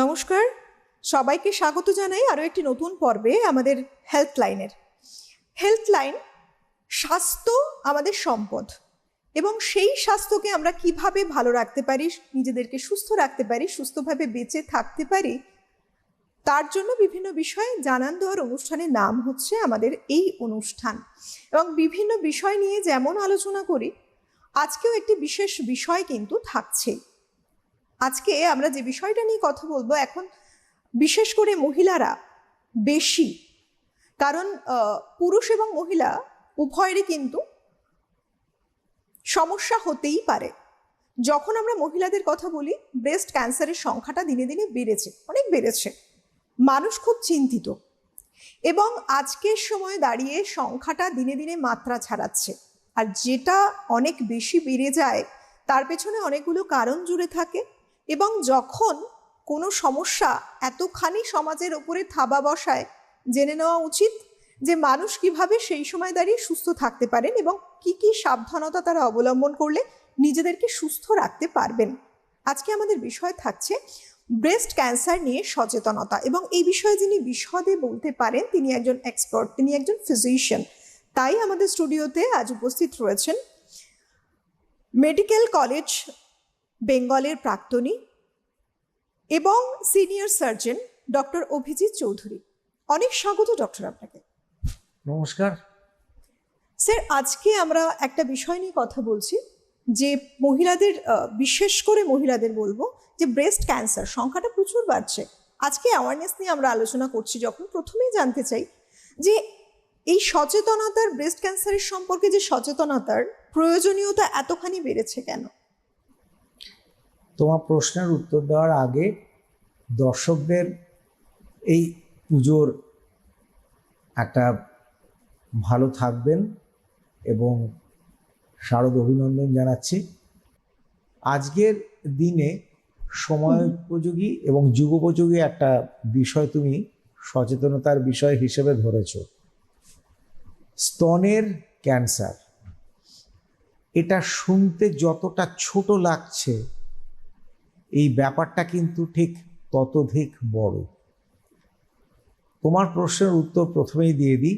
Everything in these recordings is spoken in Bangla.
নমস্কার। সবাইকে স্বাগত জানাই আরও একটি নতুন পর্বে আমাদের হেলথ লাইনের হেলথ লাইন স্বাস্থ্য আমাদের সম্পদ এবং সেই স্বাস্থ্যকে আমরা কীভাবে ভালো রাখতে পারি, নিজেদেরকে সুস্থ রাখতে পারি, সুস্থভাবে বেঁচে থাকতে পারি, তার জন্য বিভিন্ন বিষয়ে জানান দেওয়ার অনুষ্ঠানের নাম হচ্ছে আমাদের এই অনুষ্ঠান। এবং বিভিন্ন বিষয় নিয়ে যেমন আলোচনা করি, আজকেও একটি বিশেষ বিষয় কিন্তু থাকছেই। আজকে আমরা যে বিষয়টা নিয়ে কথা বলব, এখন বিশেষ করে মহিলারা বেশি। কারণ পুরুষ এবং মহিলা উভয়েরই কিন্তু সমস্যা হতেই পারে। যখন আমরা মহিলাদের কথা বলি ব্রেস্ট ক্যান্সারের সংখ্যাটা দিনে দিনে বেড়েছে, অনেক বেড়েছে। মানুষ খুব চিন্তিত। এবং আজকের সময় দাঁড়িয়ে সংখ্যাটা দিনে দিনে মাত্রা ছাড়াচ্ছে। আর যেটা অনেক বেশি বেড়ে যায়, তার পেছনে অনেকগুলো কারণ জুড়ে থাকে। এবং যখন কোনো সমস্যা এতখানি সমাজের ওপরে থাবা বসায়, জেনে নেওয়া উচিত যে মানুষ কীভাবে সেই সময় দাঁড়িয়ে সুস্থ থাকতে পারেন এবং কি কি সাবধানতা তারা অবলম্বন করলে নিজেদেরকে সুস্থ রাখতে পারবেন। আজকে আমাদের বিষয় থাকছে ব্রেস্ট ক্যান্সার নিয়ে সচেতনতা এবং এই বিষয়ে যিনি বিশদে বলতে পারেন, তিনি একজন এক্সপার্ট তিনি একজন ফিজিশিয়ান তাই আমাদের স্টুডিওতে আজ উপস্থিত রয়েছেন মেডিকেল কলেজ বেঙ্গলের প্রাক্তনী এবং senior surgeon doctor Abhijit Chowdhury. অনেক স্বাগত ডক্টর আপনাকে। নমস্কার। স্যার আজকে আমরা একটা বিষয় নিয়ে কথা বলছি যে মহিলাদের বিশেষ করে মহিলাদের বলব যে ব্রেস্ট ক্যান্সার সংখ্যাটা প্রচুর বাড়ছে। আজকে অ্যাওয়ারনেস নিয়ে আমরা আলোচনা করছি যখন প্রথমেই জানতে চাই যে এই সচেতনতার ব্রেস্ট ক্যান্সারের সম্পর্কে যে সচেতনতার প্রয়োজনীয়তা এতখানি বেড়েছে কেন? তোমার প্রশ্নের উত্তর দেওয়ার আগে দর্শকদের এই পুজোর একটা ভালো থাকবেন এবং শারদ অভিনন্দন জানাচ্ছি। আজকের দিনে সময় উপযোগী এবং যুগোপযোগী একটা বিষয় তুমি সচেতনতার বিষয় হিসেবে ধরেছ। স্তনের ক্যান্সার। এটা শুনতে যতটা ছোট লাগছে এই ব্যাপারটা কিন্তু ঠিক ততোধিক বড়। তোমার প্রশ্নের উত্তর প্রথমেই দিয়ে দিই।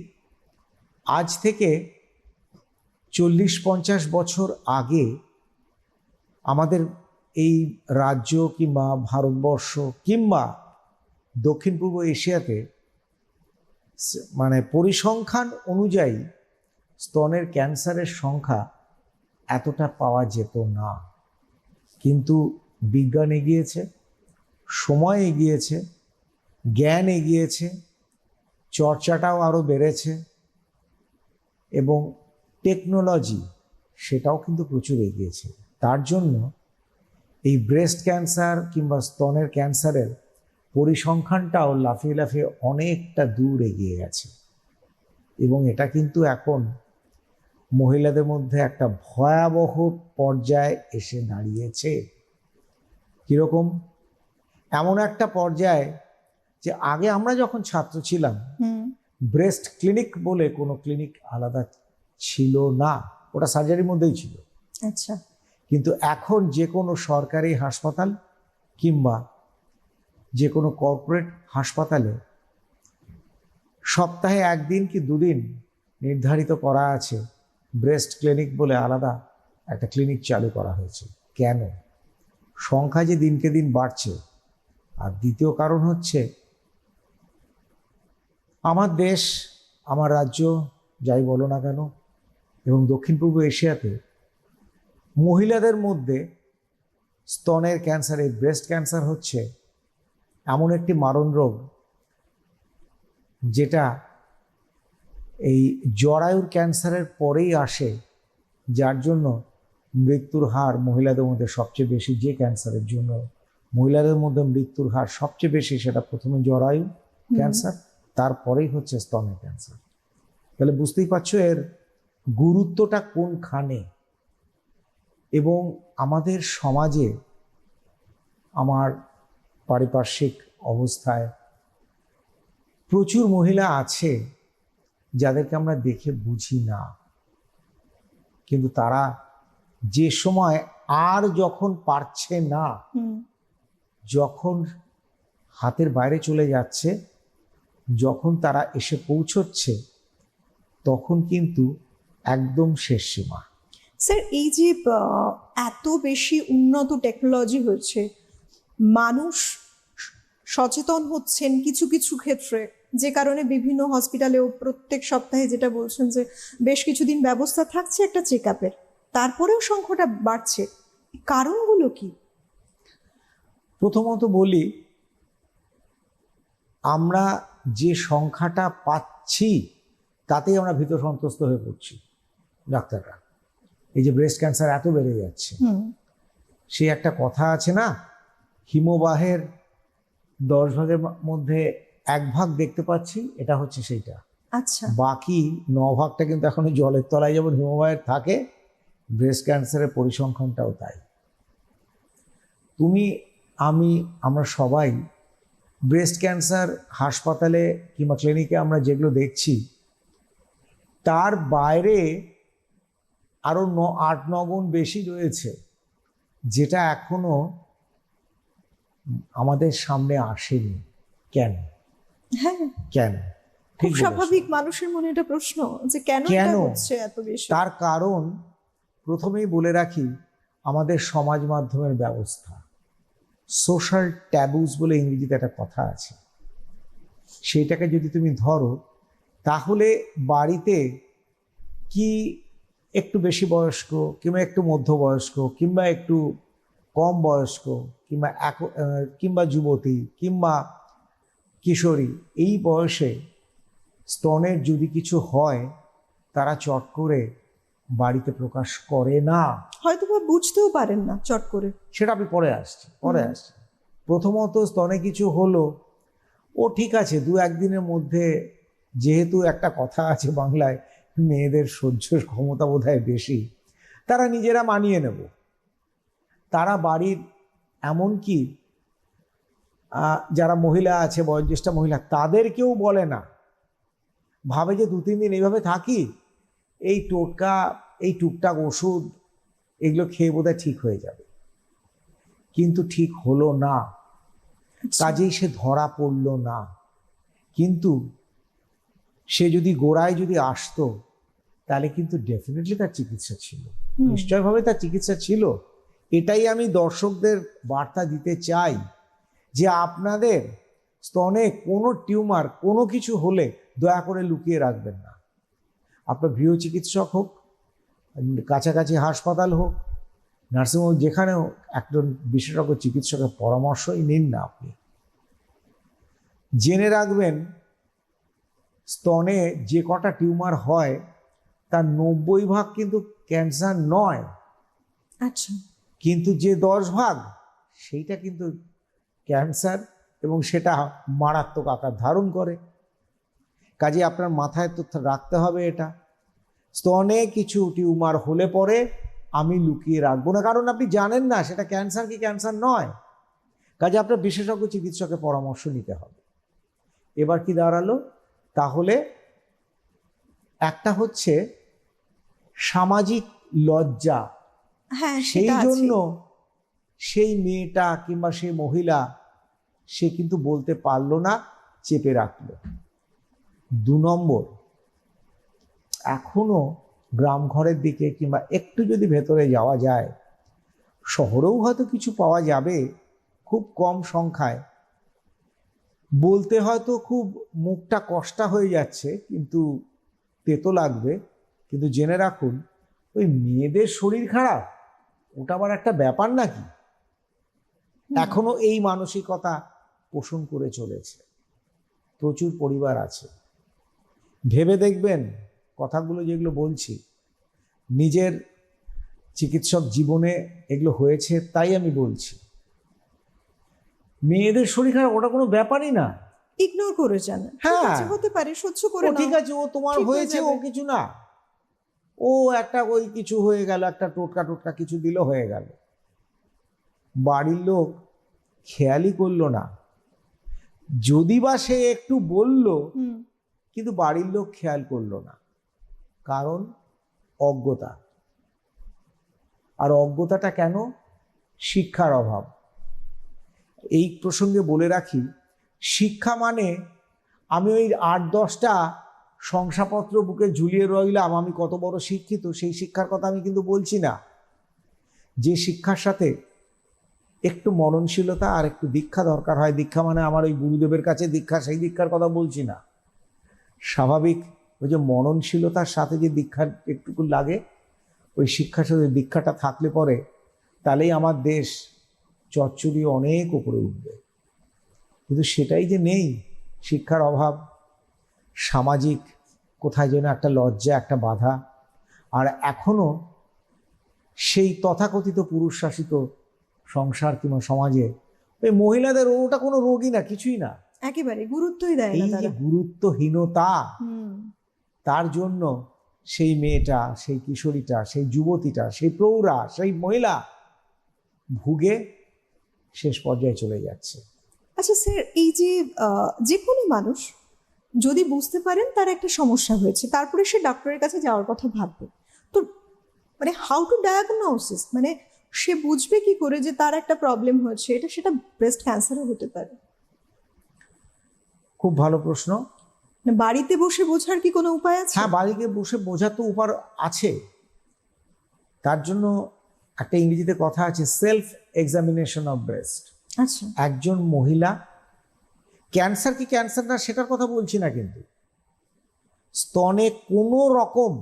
আজ থেকে চল্লিশ পঞ্চাশ বছর আগে আমাদের এই রাজ্য কিংবা ভারতবর্ষ কিংবা দক্ষিণ পূর্ব এশিয়াতে মানে পরিসংখ্যান অনুযায়ী স্তনের ক্যান্সারের সংখ্যা এতটা পাওয়া যেত না। কিন্তু বিজ্ঞান এগিয়েছে, সময় এগিয়েছে, জ্ঞান এগিয়েছে, চর্চাটাও আরও বেড়েছে এবং টেকনোলজি সেটাও কিন্তু প্রচুর এগিয়েছে। তার জন্য এই ব্রেস্ট ক্যান্সার কিংবা স্তনের ক্যান্সারের পরিসংখ্যানটাও লাফিয়ে লাফিয়ে অনেকটা দূর এগিয়ে গেছে। এবং এটা কিন্তু এখন মহিলাদের মধ্যে একটা ভয়াবহ পর্যায়ে এসে দাঁড়িয়েছে। কীরকম? এমন একটা পর্যায়ে যে আগে আমরা যখন ছাত্র ছিলাম ব্রেস্ট ক্লিনিক বলে কোনো ক্লিনিক আলাদা ছিল না। ওটা সার্জারির মধ্যেই ছিল। আচ্ছা। কিন্তু এখন যে কোনো সরকারি হাসপাতাল কিংবা যে কোনো কর্পোরেট হাসপাতালে সপ্তাহে একদিন কি দুদিন নির্ধারিত করা আছে ব্রেস্ট ক্লিনিক বলে আলাদা একটা ক্লিনিক চালু করা হয়েছে। কেন? সংখ্যা যে দিনকে দিন বাড়ছে। আর দ্বিতীয় কারণ হচ্ছে, আমার দেশ, আমার রাজ্য, যাই বলো না কেন, এবং দক্ষিণ পূর্ব এশিয়াতে মহিলাদের মধ্যে স্তনের ক্যান্সার, এই ব্রেস্ট ক্যান্সার হচ্ছে এমন একটি মারণ রোগ, যেটা এই জরায়ুর ক্যান্সারের পরেই আসে, যার জন্য মৃত্যুর হার মহিলাদের মধ্যে সবচেয়ে বেশি যে ক্যান্সারের জন্য মহিলাদের মধ্যে মৃত্যুর হার সবচেয়ে বেশি সেটা প্রথমে জরায়ু ক্যান্সার তারপরেই হচ্ছে স্তনের ক্যান্সার। তাহলে বুঝতেই পারছ এর গুরুত্বটা কোনখানে? এবং আমাদের সমাজে আমার পারিপার্শ্বিক অবস্থায় প্রচুর মহিলা আছে যাদেরকে আমরা দেখে বুঝি না। কিন্তু তারা যে সময় আর যখন পারছে না যখন হাতের বাইরে চলে যাচ্ছে যখন তারা এসে পৌঁছচ্ছে তখন কিন্তু একদম শেষ সীমা। স্যার এই যে এত বেশি উন্নত টেকনোলজি হয়েছে মানুষ সচেতন হচ্ছেন কিছু কিছু ক্ষেত্রে যে কারণে বিভিন্ন হসপিটালেও প্রত্যেক সপ্তাহে যেটা বলছেন যে বেশ কিছুদিন ব্যবস্থা থাকছে একটা চেক আপের তারপরেও সংখ্যাটা বাড়ছে। কারণগুলো কি? প্রথমত বলি আমরা যে সংখ্যাটা পাচ্ছি তাতেই আমরা ভীত সন্ত্রস্ত হয়ে পড়ছি ডাক্তাররা। এই যে ব্রেস্ট ক্যান্সার এত বেড়ে যাচ্ছে। সে একটা কথা আছে না হিমবাহের দশ ভাগের মধ্যে এক ভাগ দেখতে পাচ্ছি এটা হচ্ছে সেইটা। আচ্ছা। বাকি ন ভাগটা কিন্তু এখনও জলের তলায় যেমন হিমবাহের থাকে ব্রেস্ট ক্যান্সারের পরিসংখ্যানটাও তাই। তুমি আমি আমরা সবাই ব্রেস্ট ক্যান্সার হাসপাতালে কিংবা ক্লিনিকে আমরা যেগুলো দেখছি তার বাইরে আরও ন আট নগুণ বেশি রয়েছে যেটা এখনও আমাদের সামনে আসেনি। কেন? হ্যাঁ। কেন? খুব স্বাভাবিক মানুষের মনে এটা প্রশ্ন যে কেন কেন? হচ্ছে এত বেশি? তার কারণ প্রথমেই বলে রাখি, আমাদের সমাজ মাধ্যমের ব্যবস্থা। সোশ্যাল ট্যাবুস বলে ইংরেজিতে একটা কথা আছে। সেইটাকে যদি তুমি ধরো, তাহলে বাড়িতে কি একটু বেশি বয়স্ক, কিংবা একটু মধ্যবয়স্ক, কিংবা একটু কম বয়স্ক, কিংবা এক- কিংবা যুবতী, কিংবা কিশোরী, এই বয়সে স্তনের যদি কিছু হয়, তারা চট করে বাড়িতে প্রকাশ করে না। হয়তো বা বুঝতেও পারেন না চট করে। সেটা আমি পরে আসছি পরে। আসছি প্রথমত স্তনে কিছু হলো ও ঠিক আছে দু একদিনের মধ্যে যেহেতু একটা কথা আছে বাংলায় মেয়েদের সহ্য ক্ষমতা বোধহয় বেশি তারা নিজেরা মানিয়ে নেব। তারা বাড়ির এমনকি যারা মহিলা আছে বয়োজ্যেষ্ঠ মহিলা তাদেরকেও বলে না। ভাবে যে দু তিন দিন এইভাবে থাকি এই টোটকা এই টুকটাক ওষুধ এগুলো খেয়ে বোধহয় ঠিক হয়ে যাবে। কিন্তু ঠিক হলো না। কাজেই সে ধরা পড়ল না। কিন্তু সে যদি গোড়ায় যদি আসতো তাহলে কিন্তু ডেফিনেটলি তার চিকিৎসা ছিল। নিশ্চয়ভাবে তার চিকিৎসা ছিল। এটাই আমি দর্শকদের বার্তা দিতে চাই যে আপনাদের স্তনে কোনো টিউমার কোনো কিছু হলে দয়া করে লুকিয়ে রাখবেন না। আপনার গৃহ চিকিৎসক হোক কাছাকাছি হাসপাতাল হোক নার্সিংহোম যেখানে হোক একজন বিশেষজ্ঞ চিকিৎসকের পরামর্শই নিন না আপনি। জেনে রাখবেন স্তনে যে কটা টিউমার হয় তার নব্বই ভাগ কিন্তু ক্যান্সার নয়। আচ্ছা। কিন্তু যে দশ ভাগ সেইটা কিন্তু ক্যান্সার এবং সেটা মারাত্মক আকার ধারণ করে। কাজে আপনার মাথায় তো রাখতে হবে এটা। স্তনে কিছু টিউমার হলে পরে আমি লুকিয়ে রাখব না। কারণ আপনি জানেন না সেটা ক্যান্সার কি ক্যান্সার নয়। কাজে আপনার বিশেষজ্ঞ চিকিৎসকের পরামর্শ নিতে হবে। এবার কি দাঁড়াল? তাহলে একটা হচ্ছে সামাজিক লজ্জা। হ্যাঁ সেই জন্য সেই মেয়েটা কিংবা সেই মহিলা সে কিন্তু বলতে পারল না চেপে রাখল। দু নম্বর এখনও গ্রাম ঘরের দিকে কিংবা একটু যদি ভেতরে যাওয়া যায় শহরেও হয়তো কিছু পাওয়া যাবে খুব কম সংখ্যায়। বলতে হয়তো খুব মুখটা কষ্টা হয়ে যাচ্ছে কিন্তু তেতো লাগবে। কিন্তু জেনে রাখুন ওই মেয়েদের শরীর খারাপ ওটা আবার একটা ব্যাপার নাকি? এখনও এই মানসিকতা পোষণ করে চলেছে। প্রচুর পরিবার আছে। ভেবে দেখবেন কথাগুলো যেগুলো বলছি নিজের চিকিৎসক জীবনে এগুলো হয়েছে তাই আমি বলছি। মেয়েদের শরীর খারাপ ওটা কোনো ব্যাপারই না। ইগনোর করে যান। হ্যাঁ। হতে পারে সহ্য করে ঠিক আছে ও তোমার হয়েছে ও কিছু না। ও একটা ওই কিছু হয়ে গেল একটা টোটকা টোটকা কিছু দিল হয়ে গেল। বাড়ির লোক খেয়ালই করল না। যদি বা সে একটু বলল কিন্তু বাড়ির লোক খেয়াল করল না। কারণ অজ্ঞতা। আর অজ্ঞতাটা কেন? শিক্ষার অভাব। এই প্রসঙ্গে বলে রাখি, শিক্ষা মানে আমি ওই আট দশটা শংসাপত্র বুকে ঝুলিয়ে রইলাম, আমি কত বড় শিক্ষিত, সেই শিক্ষার কথা আমি কিন্তু বলছি না। যে শিক্ষার সাথে একটু মননশীলতা আর একটু দীক্ষা দরকার হয়, দীক্ষা মানে আমার ওই গুরুদেবের কাছে দীক্ষা, সেই দীক্ষার কথা বলছি না। স্বাভাবিক, ওই যে মননশীলতার সাথে যে দীক্ষা একটুকু লাগে, ওই শিক্ষার সাথে দীক্ষাটা থাকলে পরে, তাহলেই আমার দেশ চচ্চড়ি অনেক উপরে উঠবে। কিন্তু সেটাই যে নেই, শিক্ষার অভাব, সামাজিক, কোথায় যেন একটা লজ্জা, একটা বাধা, আর এখনও সেই তথাকথিত পুরুষ শাসিত সংসার কিংবা সমাজে, ওই মহিলাদের ওটা কোনো রোগই না, কিছুই না। একেবারে গুরুত্বই দেয় না এই যে তারা। গুরুত্বহীনতা তার জন্য সেই মেয়েটা সেই কিশোরীটা সেই যুবতীটা সেই প্রৌঢ়া সেই মহিলা ভুগে শেষ পর্যায়ে চলে যাচ্ছে। আচ্ছা স্যার এই যে যে কোনো মানুষ যদি বুঝতে পারেন তার একটা সমস্যা হয়েছে তারপরে সে ডাক্তারের কাছে যাওয়ার কথা ভাববে। তো মানে হাউ টু ডায়াগনোসিস মানে সে বুঝবে কি করে যে তার একটা প্রবলেম হয়েছে এটা সেটা ব্রেস্ট ক্যান্সারও হতে পারে। খুব ভালো প্রশ্ন। মানে বাড়িতে বসে বোঝার কি কোনো উপায় আছে? হ্যাঁ বাড়িতে বসে বোঝা তো উপার আছে। তার জন্য একটা ইংরেজিতে কথা আছে সেলফ এক্সামিনেশন অফ ব্রেস্ট আচ্ছা। একজন মহিলা ক্যান্সার কি ক্যান্সার না সেটার কথা বলছি না কিন্তু। স্তনে কোনো রকম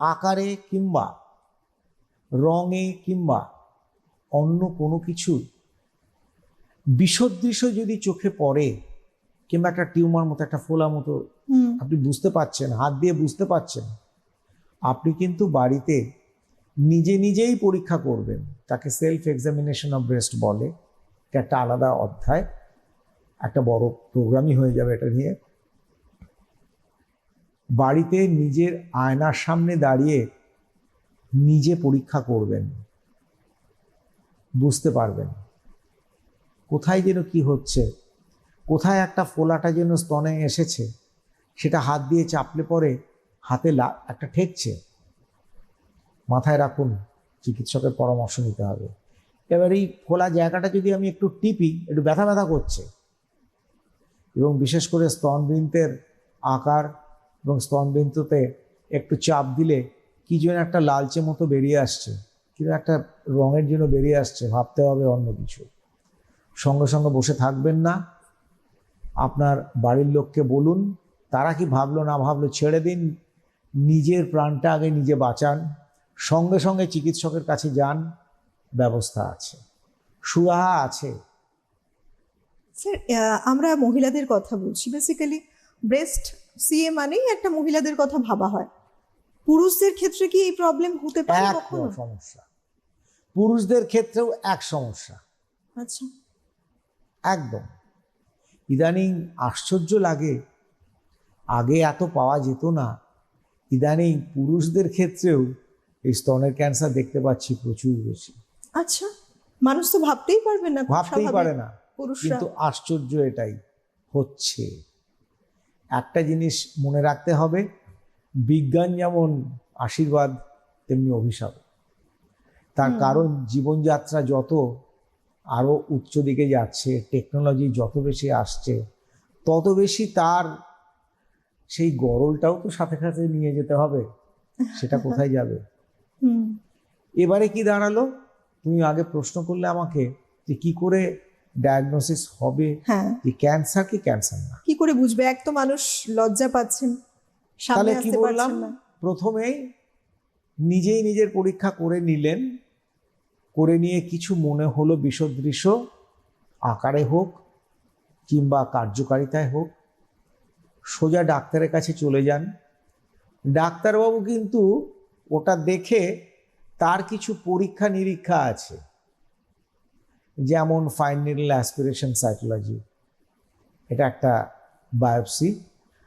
আকারে কিংবা রঙে কিংবা অন্য কোনো কিছু বিসদৃশ্য যদি চোখে পড়ে কিংবা একটা টিউমার মতো একটা ফোলা মতো আপনি বুঝতে পাচ্ছেন হাত দিয়ে বুঝতে পাচ্ছেন আপনি কিন্তু বাড়িতে নিজে নিজেই পরীক্ষা করবেন। তাকে সেলফ এক্সামিনেশন অফ ব্রেস্ট বলে। এটা একটা আলাদা অধ্যায়। একটা বড় প্রোগ্রামই হয়ে যাবে এটা নিয়ে। বাড়িতে নিজের আয়নার সামনে দাঁড়িয়ে নিজে পরীক্ষা করবেন। বুঝতে পারবেন। কোথায় যেন কি হচ্ছে? কোথায় একটা ফোলাটা যেন স্তনে এসেছে? সেটা হাত দিয়ে চাপলে পরে হাতে একটা ঠেকছে। মাথায় রাখুন, চিকিৎসকের পরামর্শ নিতে হবে। এবার এই ফোলা জায়গাটা যদি আমি একটু টিপি, একটু ব্যথা ব্যথা করছে। এবং বিশেষ করে স্তনবৃন্তের আকার এবং স্তনবৃন্ততে একটু চাপ দিলে কি যেন একটা লালচে মতো বেরিয়ে আসছে। কিন্তু একটা রঙের জন্য বেরিয়ে আসছে, ভাবতে হবে অন্য কিছু। সঙ্গে সঙ্গে বসে থাকবেন না। আপনার বাড়ির লোককে বলুন তারা কি ভাবলো না ভাবলো ছেড়ে দিন নিজের প্রাণটা আগে নিজে বাঁচান সঙ্গে সঙ্গে চিকিৎসকের কাছে যান ব্যবস্থা আছে। সুরাহা আছে। স্যার আমরা মহিলাদের কথা বলছি। বেসিক্যালি ব্রেস্ট সিএ মানেই একটা মহিলাদের কথা ভাবা হয়। পুরুষদের ক্ষেত্রে কি এই প্রবলেম হতে পারে কখনো? সমস্যা। পুরুষদের ক্ষেত্রেও এক সমস্যা। আচ্ছা। একদম। ইদানিং আশ্চর্য লাগে আগে এত পাওয়া যেত না। ইদানিং পুরুষদের ক্ষেত্রেও এই স্তনের ক্যান্সার দেখতে পাচ্ছি প্রচুর বেশি। আচ্ছা মানুষ তো ভাবতেই পারবে না ভাবতেই পারে না। কিন্তু আশ্চর্য এটাই হচ্ছে। একটা জিনিস মনে রাখতে হবে বিজ্ঞান যেমন আশীর্বাদ তেমনি অভিশাপ। তার কারণ জীবনযাত্রা যত আরও উচ্চ দিকে যাচ্ছে টেকনোলজি যত বেশি আসছে তত বেশি তার সেই গরলটাও তো সাথে সাথে নিয়ে যেতে হবে সেটা কোথায় যাবে? এবারে কি দাঁড়াল? তুমি আগে প্রশ্ন করলে আমাকে যে কি করে ডায়াগনোসিস হবে? হ্যাঁ। যে ক্যান্সার কি ক্যান্সার না? কি করে বুঝবে? এক তো মানুষ লজ্জা পাচ্ছেন সামনে তাহলে কি আসতে বললাম? পারছেন না। প্রথমেই নিজেই নিজের পরীক্ষা করে নিলেন করে নিয়ে কিছু মনে হলো বিসদৃশ্য আকারে হোক কিংবা কার্যকারিতায় হোক, সোজা ডাক্তারের কাছে চলে যান। ডাক্তারবাবু কিন্তু ওটা দেখে তার কিছু পরীক্ষা নিরীক্ষা আছে, যেমন ফাইন নিডল অ্যাসপিরেশন সাইকোলজি এটা একটা বায়োপসি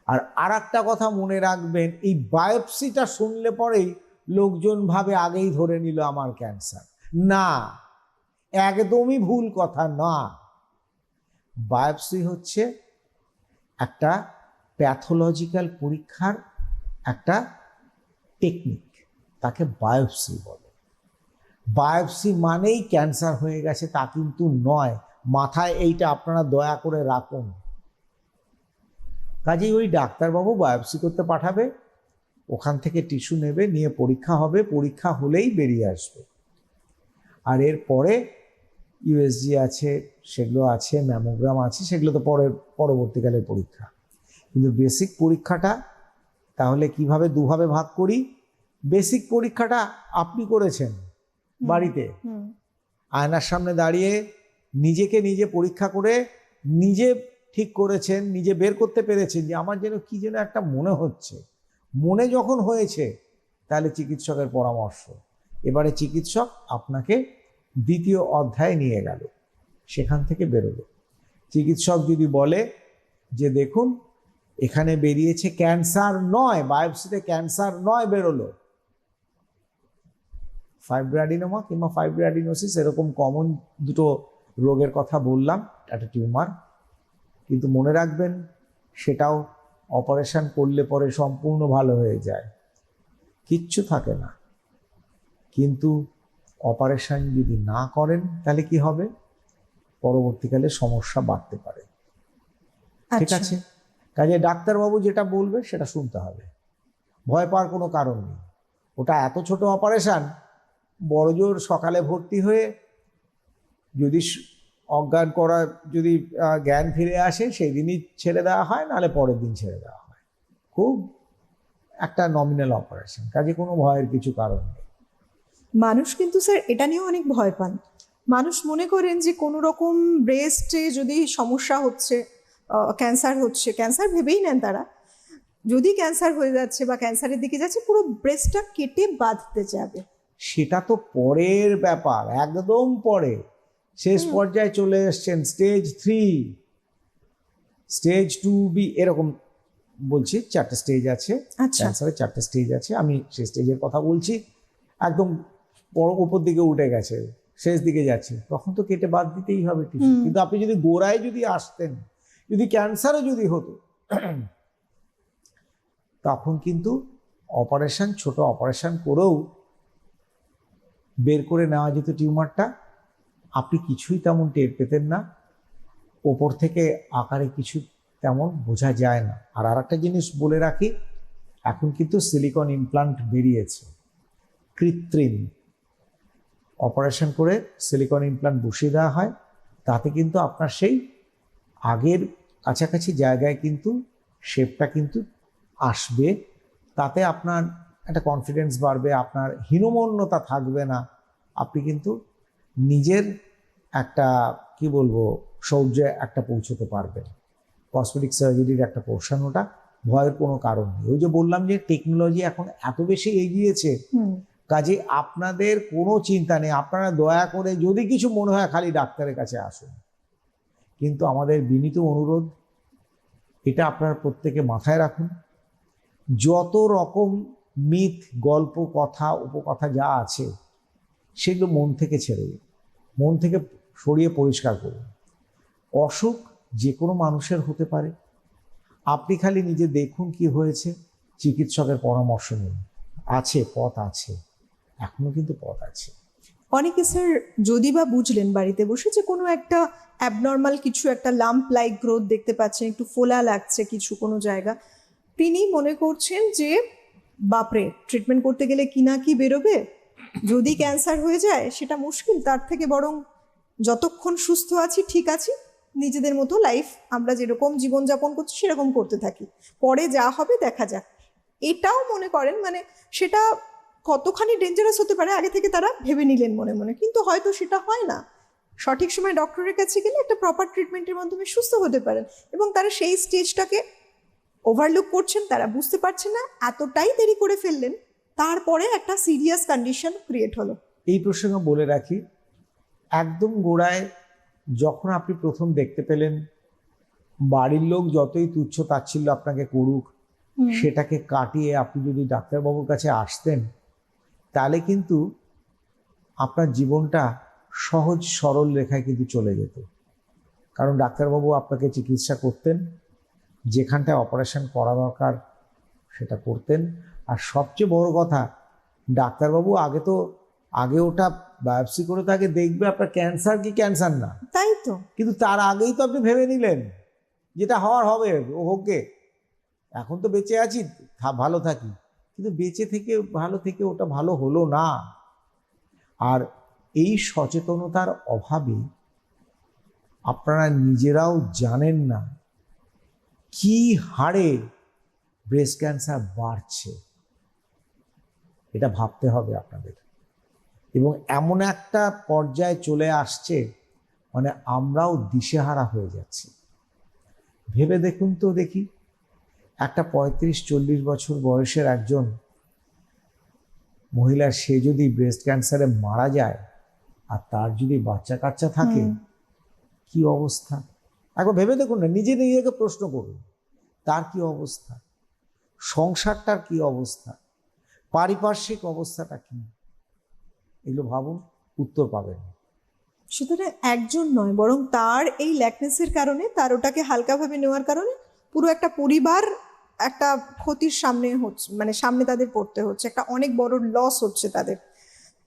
আর আর একটা কথা মনে রাখবেন, এই বায়োপসিটা শুনলে পরেই লোকজন ভাবে আগেই ধরে নিল আমার ক্যান্সার না, একদমই ভুল কথা না। বায়োপসি হচ্ছে একটা প্যাথোলজিক্যাল পরীক্ষার একটা টেকনিক, তাকে বায়োপসি বলে। বায়োপসি মানেই ক্যান্সার হয়ে গেছে, তা কিন্তু নয়। মাথায় এইটা আপনারা দয়া করে রাখুন। কাজেই ওই ডাক্তারবাবু বায়োপসি করতে পাঠাবে, ওখান থেকে টিস্যু নেবে, নিয়ে পরীক্ষা হবে, পরীক্ষা হলেই বেরিয়ে আসবে। আর এরপরে ইউএসজি আছে সেগুলো আছে ম্যামোগ্রাম আছে সেগুলো তো পরে পরবর্তীকালের পরীক্ষা। কিন্তু বেসিক পরীক্ষাটা তাহলে কীভাবে দুভাবে ভাগ করি? বেসিক পরীক্ষাটা আপনি করেছেন বাড়িতে। আয়নার সামনে দাঁড়িয়ে নিজেকে নিজে পরীক্ষা করে নিজে ঠিক করেছেন নিজে বের করতে পেরেছেন যে আমার যেন কি যেন একটা মনে হচ্ছে। মনে যখন হয়েছে তাহলে চিকিৎসকের পরামর্শ। এবারে চিকিৎসক আপনাকে দ্বিতীয় অধ্যায়ে নিয়ে গেল, সেখান থেকে বেরোলো। চিকিৎসক যদি বলে যে, দেখুন, এখানে বেরিয়েছে ক্যান্সার নয়, বায়োপসিতে ক্যান্সার নয় বেরোলো। ফাইব্রাডিনোমা কিংবা ফাইব্রাডিনোসিস এরকম কমন দুটো রোগের কথা বললাম, একটা টিউমার। কিন্তু মনে রাখবেন, সেটাও অপারেশন করলে পরে সম্পূর্ণ ভালো হয়ে যায়। কিচ্ছু থাকে না। কিন্তু অপারেশন যদি না করেন তাহলে কি হবে? পরবর্তীকালে সমস্যা বাড়তে পারে। ঠিক আচ্ছা। আছে? কাজে ডাক্তারবাবু যেটা বলবে সেটা শুনতে হবে। ভয় পাওয়ার কোনো কারণ নেই। ওটা এত ছোট অপারেশন বড়জোর সকালে ভর্তি হয়ে যদি অজ্ঞান করা যদি জ্ঞান ফিরে আসে সেই দিনই ছেড়ে দেওয়া হয় নাহলে পরের দিন ছেড়ে দেওয়া হয়। খুব একটা নমিনাল অপারেশন কাজে কোনো ভয়ের কিছু কারণ নেই। মানুষ কিন্তু স্যার এটা নিয়েও অনেক ভয় পান। মানুষ মনে করেন যে কোনো রকম ব্রেস্টে যদি সমস্যা হচ্ছে ক্যান্সার হচ্ছে ক্যান্সার ভেবেই নেন তারা। যদি ক্যান্সার হয়ে যাচ্ছে বা ক্যান্সারের দিকে যাচ্ছে পুরো ব্রেস্টটা কেটে বাঁধতে যাবে। সেটা তো পরের ব্যাপার একদম পরে। শেষ পর্যায়ে চলে এসছেন stage three stage two B এরকম বলছি চারটে স্টেজ আছে। আচ্ছা। ক্যান্সারের চারটে স্টেজ আছে আমি সেই স্টেজের কথা বলছি। একদম বড় উপর দিকে উঠে গেছে শেষ দিকে যাচ্ছে। তখন তো কেটে বাদ দিতেই হবে টিস্যু। কিন্তু আপনি যদি গোড়ায় যদি আসতেন যদি ক্যান্সারও যদি হতো তখন কিন্তু অপারেশন ছোট অপারেশন করেও বের করে নেওয়া যেত টিউমারটা। আপনি কিছুই তেমন টের পেতেন না। ওপর থেকে আকারে কিছু তেমন বোঝা যায় না। আর আর একটা জিনিস বলে রাখি এখন কিন্তু সিলিকন ইমপ্লান্ট বেরিয়েছে। কৃত্রিম অপারেশন করে সিলিকন ইমপ্লান্ট বসিয়ে দেওয়া হয়। তাতে কিন্তু আপনার সেই আগের কাছাকাছি জায়গায় কিন্তু শেপটা কিন্তু আসবে। তাতে আপনার একটা কনফিডেন্স বাড়বে, আপনার হীনমন্যতা থাকবে না। আপনি কিন্তু নিজের একটা, কি বলব সৌর্যে একটা পৌঁছতে পারবেন। কসমেটিক সার্জারির একটা পোর্শন ওটা ভয়ের কোনো কারণ নেই। ওই যে বললাম যে টেকনোলজি এখন এত বেশি এগিয়েছে কাজে আপনাদের কোনো চিন্তা নেই। আপনারা দয়া করে যদি কিছু মনে হয় খালি ডাক্তারের কাছে আসুন। কিন্তু আমাদের বিনীত অনুরোধ, এটা আপনারা প্রত্যেকে মাথায় রাখুন। যত রকম মিথ, গল্প, কথা, উপকথা যা আছে, সেগুলো মন থেকে ছেড়ে দিন। মন থেকে সরিয়ে পরিষ্কার করুন। অসুখ যে কোনো মানুষের হতে পারে। আপনি খালি নিজে দেখুন কি হয়েছে। চিকিৎসকের পরামর্শ নিন। আছে, পথ আছে। এখনও কিন্তু পথ আছে। অনেকে স্যার যদি বা বুঝলেন বাড়িতে বসে যে কোনো একটা অ্যাবনর্মাল কিছু একটা লাম্প লাইক গ্রোথ দেখতে পাচ্ছেন, একটু ফোলা লাগছে কিছু কোনো জায়গা, তিনি মনে করছেন যে, বাপরে ট্রিটমেন্ট করতে গেলে কি না কি বেরোবে? যদি ক্যান্সার হয়ে যায়, সেটা মুশকিল, তার থেকে বরং যতক্ষণ সুস্থ আছি, ঠিক আছি, নিজেদের মতো লাইফ আমরা যেরকম জীবনযাপন করছি, সেরকম করতে থাকি। পরে যা হবে দেখা যাক। এটাও মনে করেন মানে সেটা কতখানি ডেঞ্জারাস হতে পারে আগে থেকে তারা ভেবে নিলেন মনে মনে। কিন্তু হয়তো সেটা হয় না। সঠিক সময় ডক্টরের কাছে গেলে একটা প্রপার ট্রিটমেন্টের মাধ্যমে সুস্থ হতে পারেন এবং তারা সেই স্টেজটাকে ওভারলুক করছেন তারা বুঝতে পারছেন না এতটাই দেরি করে ফেললেন তারপরে একটা সিরিয়াস কন্ডিশন ক্রিয়েট হলো। এই প্রসঙ্গে বলে রাখি একদম গোড়ায় যখন আপনি প্রথম দেখতে পেলেন বাড়ির লোক যতই তুচ্ছ তাচ্ছিল্য আপনাকে করুক সেটাকে কাটিয়ে আপনি যদি ডাক্তারবাবুর কাছে আসতেন তাহলে কিন্তু আপনার জীবনটা সহজ সরল রেখায় কিন্তু চলে যেত। কারণ ডাক্তারবাবু আপনাকে চিকিৎসা করতেন যেখানটায় অপারেশন করা দরকার সেটা করতেন। আর সবচেয়ে বড় কথা ডাক্তারবাবু আগে তো আগে ওটা বায়োপসি করে তাকে দেখবে আপনার ক্যান্সার কি ক্যান্সার না। তাই তো। কিন্তু তার আগেই তো আপনি ভেবে নিলেন যেটা হওয়ার হবে ও হোকে এখন তো বেঁচে আছি ভালো থাকি। কিন্তু বেঁচে থেকে, ভালো থেকে ওটা ভালো হলো না। আর এই সচেতনতার অভাবে আপনারা নিজেরাও জানেন না কি হারে ব্রেস্ট ক্যান্সার বাড়ছে। এটা ভাবতে হবে আপনাদের। এবং এমন একটা পর্যায়ে চলে আসছে মানে আমরাও দিশেহারা হয়ে যাচ্ছি। ভেবে দেখুন তো দেখি। একটা পঁয়ত্রিশ চল্লিশ বছর বয়সের একজন মহিলা সে যদি ব্রেস্ট ক্যান্সারে মারা যায় আর তার যদি বাচ্চা কাচ্চা থাকে। কি অবস্থা? একবার ভেবে দেখুন না নিজে নিজেকে প্রশ্ন করুন তার কি অবস্থা? সংসারটার কি অবস্থা? পারিপার্শ্বিক অবস্থাটা কি? এগুলো ভাবুন উত্তর পাবেন। সুতরাং একজন নয় বরং তার এই ল্যাকনেসের কারণে তার ওটাকে হালকাভাবে নেওয়ার কারণে পুরো একটা পরিবার একটা ক্ষতির সামনে হচ্ছে মানে সামনে তাদের পড়তে হচ্ছে, একটা অনেক বড় লস হচ্ছে তাদের।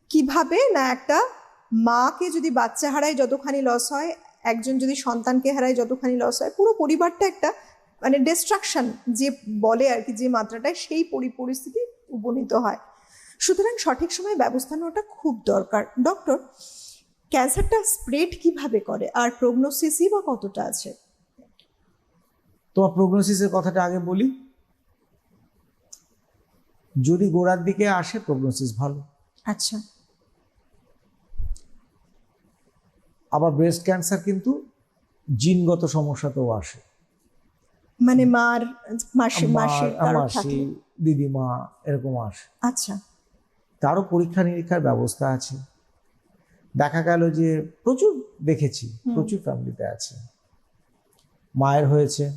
কীভাবে না একটা মাকে যদি বাচ্চা হারায় যতখানি লস হয়, একজন যদি সন্তানকে হারায় যতখানি লস হয়, পুরো পরিবারটা একটা মানে ডিস্ট্রাকশন যে বলে আর কি, যে মাত্রাটায় সেই পরি- পরিস্থিতি উপনীত হয়। সুতরাং সঠিক সময়ে ব্যবস্থা নেওয়াটা খুব দরকার। ডক্টর ক্যান্সারটা স্প্রেড কীভাবে করে? আর প্রগনোসিসই বা কতটা আছে? তোমার প্রগনোসিসের কথাটা আগে বলি। যদি গোড়ার দিকে আসে প্রগনোসিস ভালো। আচ্ছা। আবার ব্রেস্ট ক্যান্সার কিন্তু জিনগত সমস্যাতেও আসে। মানে মার মাসি মাসি থাকে। দিদিমা এরকম আসে। আচ্ছা। তারও পরীক্ষা নিরীক্ষার ব্যবস্থা আছে। দেখা গেল যে প্রচুর দেখেছি প্রচুর ফ্যামিলিতে আছে। মায়ের হয়েছে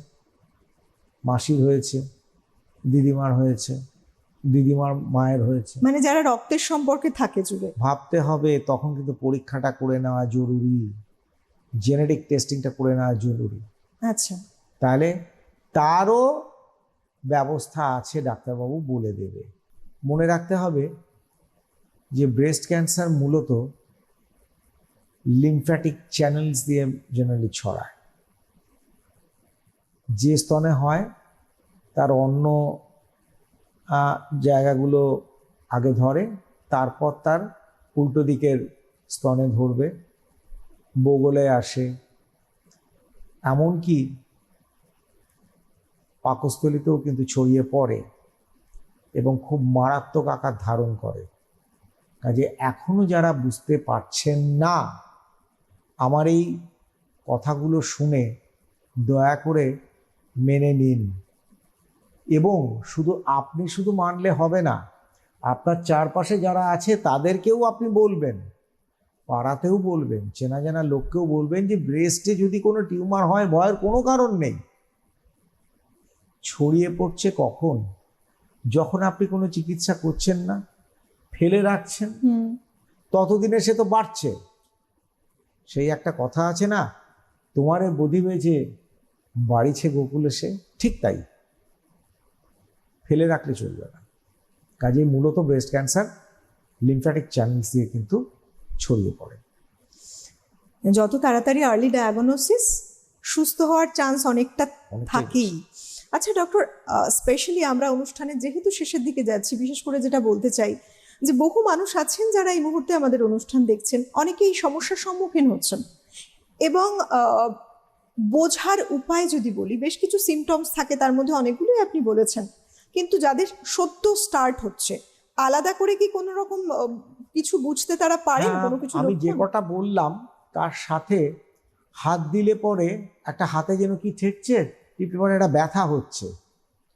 মাসির হয়েছে দিদিমার হয়েছে। দিদিমার মায়ের হয়েছে। মানে যারা রক্তের সম্পর্কে থাকে জুড়ে। ভাবতে হবে তখন কিন্তু পরীক্ষাটা করে নেওয়া জরুরি। জেনেটিক টেস্টিংটা করে নেওয়া জরুরি। আচ্ছা। তাহলে তারও ব্যবস্থা আছে ডাক্তারবাবু বলে দেবে। মনে রাখতে হবে যে ব্রেস্ট ক্যান্সার মূলত লিমফ্যাটিক চ্যানেলস দিয়ে জেনারেলি ছড়ায়। যে স্তনে হয় তার অন্য জায়গাগুলো আগে ধরে, তারপর তার উল্টো দিকের স্তনে ধরবে, বগলে আসে। এমনকি পাকস্থলিতেও কিন্তু ছড়িয়ে পড়ে এবং খুব মারাত্মক আকার ধারণ করে। কাজে এখনও যারা বুঝতে পারছেন না, আমার এই কথাগুলো শুনে দয়া করে মেনে নিন। এবং শুধু আপনি শুধু মানলে হবে না আপনার চারপাশে যারা আছে তাদেরকেও আপনি বলবেন পাড়াতেও বলবেন চেনা জানা লোককেও বলবেন যে ব্রেস্টে যদি কোনো টিউমার হয় ভয়ের কোনো কারণ নেই। ছড়িয়ে পড়ছে কখন? যখন আপনি কোনো চিকিৎসা করছেন না ফেলে রাখছেন ততদিনে সে তো বাড়ছে। সেই একটা কথা আছে না তোমারে বধি হয়েছে বাড়িছে গোকুলে সে ঠিক তাই। ফেলে রাখলে চলবে না। কাজে মূলত ব্রেস্ট ক্যান্সার লিমফ্যাটিক চ্যানেলস দিয়ে কিন্তু ছড়িয়ে পড়ে। যত তাড়াতাড়ি আর্লি ডায়াগনোসিস সুস্থ হওয়ার চান্স অনেকটা থাকেই। আচ্ছা ডক্টর স্পেশালি আমরা অনুষ্ঠানে যেহেতু শেষের দিকে যাচ্ছি বিশেষ করে যেটা বলতে চাই যে বহু মানুষ আছেন যারা এই মুহূর্তে আমাদের অনুষ্ঠান দেখছেন অনেকে এই সমস্যার সম্মুখীন হচ্ছেন। এবং বোঝার উপায় যদি বলি বেশ কিছু সিমটমস থাকে তার মধ্যে অনেকগুলোই আপনি বলেছেন। কিন্তু যাদের সদ্য স্টার্ট হচ্ছে আলাদা করে কি কোনো রকম কিছু বুঝতে তারা পারেন? হ্যাঁ, কোনো কিছু আমি যে? কটা বললাম তার সাথে হাত দিলে পরে একটা হাতে যেন কি ঠেকছে টিপে পরে একটা ব্যথা হচ্ছে।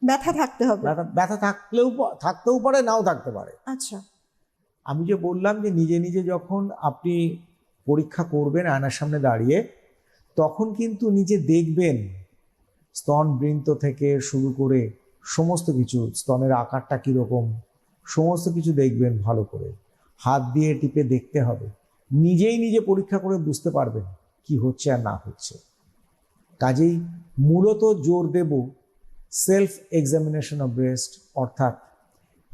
ব্যথা থাকতে হবে। ব্যথা ব্যথা থাকলেও থাকতেও পারে নাও থাকতে পারে। আচ্ছা। আমি যে বললাম যে নিজে নিজে যখন আপনি পরীক্ষা করবেন আয়নার সামনে দাঁড়িয়ে তখন কিন্তু নিজে দেখবেন স্তন বৃন্ত থেকে শুরু করে সমস্ত কিছু স্তনের আকারটা কীরকম সমস্ত কিছু দেখবেন ভালো করে। হাত দিয়ে টিপে দেখতে হবে। নিজেই নিজে পরীক্ষা করে বুঝতে পারবেন কি হচ্ছে আর না হচ্ছে। কাজেই মূলত জোর দেব সেলফ এক্সামিনেশন অফ ব্রেস্ট অর্থাৎ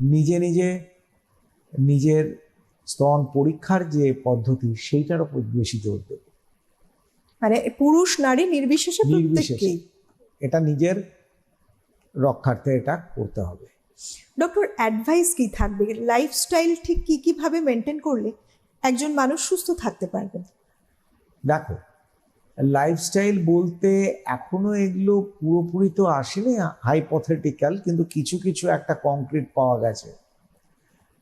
নিজে নিজে নিজের স্তন পরীক্ষার যে পদ্ধতি সেইটার উপর বেশি জোর দেব। মানে পুরুষ নারী নির্বিশেষে নির্বিশেষে। এটা নিজের রক্ষার্থে এটা করতে হবে। ডক্টর অ্যাডভাইস কি থাকবে? লাইফস্টাইল ঠিক কি কীভাবে মেনটেন করলে একজন মানুষ সুস্থ থাকতে পারবে? দেখো লাইফস্টাইল বলতে এখনও এগুলো পুরোপুরি তো আসেনি হাইপোথেটিক্যাল কিন্তু কিছু কিছু একটা কংক্রিট পাওয়া গেছে।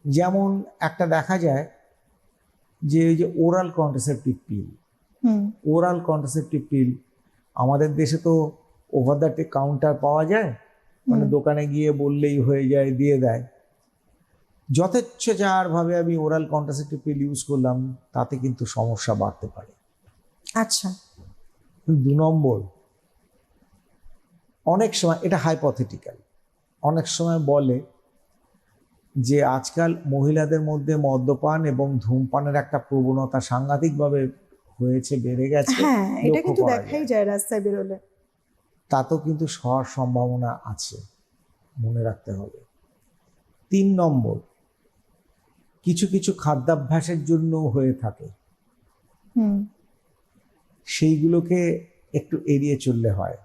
যেমন একটা দেখা যায় যে ওই যে oral contraceptive pill oral contraceptive pill আমাদের দেশে তো ওভার দ্য কাউন্টার পাওয়া যায় মানে দোকানে গিয়ে বললেই হয়ে যায় দিয়ে দেয়। যথেচ্ছাচারভাবে আমি ওরাল কন্ট্রাসেপটিভ পিল ইউজ করলাম তাতে কিন্তু সমস্যা বাড়তে পারে। আচ্ছা। দু নম্বর অনেক সময় এটা হাইপথেটিক্যাল অনেক সময় বলে যে আজকাল মহিলাদের মধ্যে মদ্যপান এবং ধূমপানের একটা প্রবণতা সাংঘাতিকভাবে হয়েছে বেড়ে গেছে হ্যাঁ এটা কিন্তু দেখাই। যায়। রাস্তায় বেরোলে। তাতেও কিন্তু হওয়ার সম্ভাবনা আছে মনে রাখতে হবে। তিন নম্বর কিছু কিছু খাদ্যাভ্যাসের জন্য হয়ে থাকে। হুম। সেইগুলোকে একটু এড়িয়ে চললে হয়।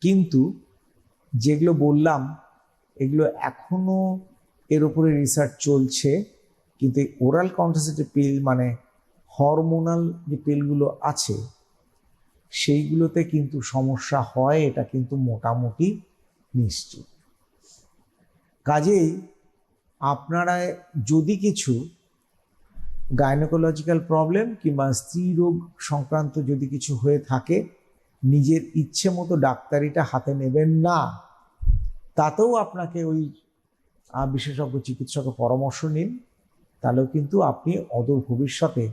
কিন্তু যেগুলো বললাম এগুলো এখনও এর উপরে রিসার্চ চলছে কিন্তু ওরাল কন্ট্রাসেপ্টিভ পিল মানে হরমোনাল যে পিলগুলো আছে সেইগুলোতে কিন্তু সমস্যা হয়, এটা কিন্তু মোটামুটি নিশ্চিত। কাজেই আপনারা যদি কিছু গাইনোকোলজিক্যাল প্রবলেম কিংবা স্ত্রী রোগ সংক্রান্ত যদি কিছু হয়ে থাকে, নিজের ইচ্ছে মতো ডাক্তারিটা হাতে নেবেন না, তাতেও আপনাকে ওই বিশেষজ্ঞ চিকিৎসকের পরামর্শ নিন, তাহলেও কিন্তু আপনি অদূর ভবিষ্যতে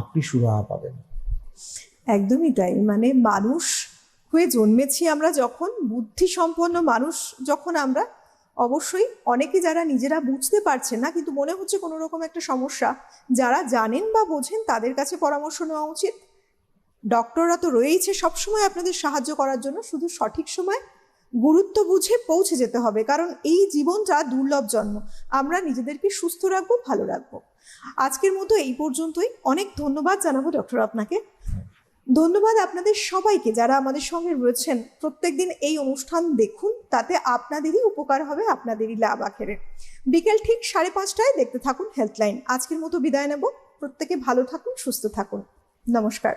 আপনি সুরাহা পাবেন। একদমই তাই। মানে মানুষ হয়ে জন্মেছি আমরা যখন বুদ্ধি সম্পন্ন মানুষ যখন আমরা, অবশ্যই অনেকে যারা নিজেরা বুঝতে পারছেন না, কিন্তু মনে হচ্ছে কোনো রকম একটা সমস্যা, যারা জানেন বা বোঝেন তাদের কাছে পরামর্শ নেওয়া উচিত। ডক্টররা তো রয়েইছে সবসময় আপনাদের সাহায্য করার জন্য, শুধু সঠিক সময় গুরুত্ব বুঝে পৌঁছে যেতে হবে, কারণ এই জীবনটা দুর্লভ জন্ম। আমরা নিজেদেরকে সুস্থ রাখব, ভালো রাখব। আজকের মতো এই পর্যন্তই। অনেক ধন্যবাদ জানাব ডক্টর আপনাকে। ধন্যবাদ আপনাদের সবাইকে যারা আমাদের সঙ্গে রয়েছেন। প্রত্যেক দিন এই অনুষ্ঠান দেখুন, তাতে আপনাদেরই উপকার হবে, আপনাদেরই লাভ আখেরে। বিকেল ঠিক সাড়ে পাঁচটায় দেখতে থাকুন হেল্পলাইন আজকের মতো বিদায় নেব। প্রত্যেকে ভালো থাকুন, সুস্থ থাকুন। নমস্কার।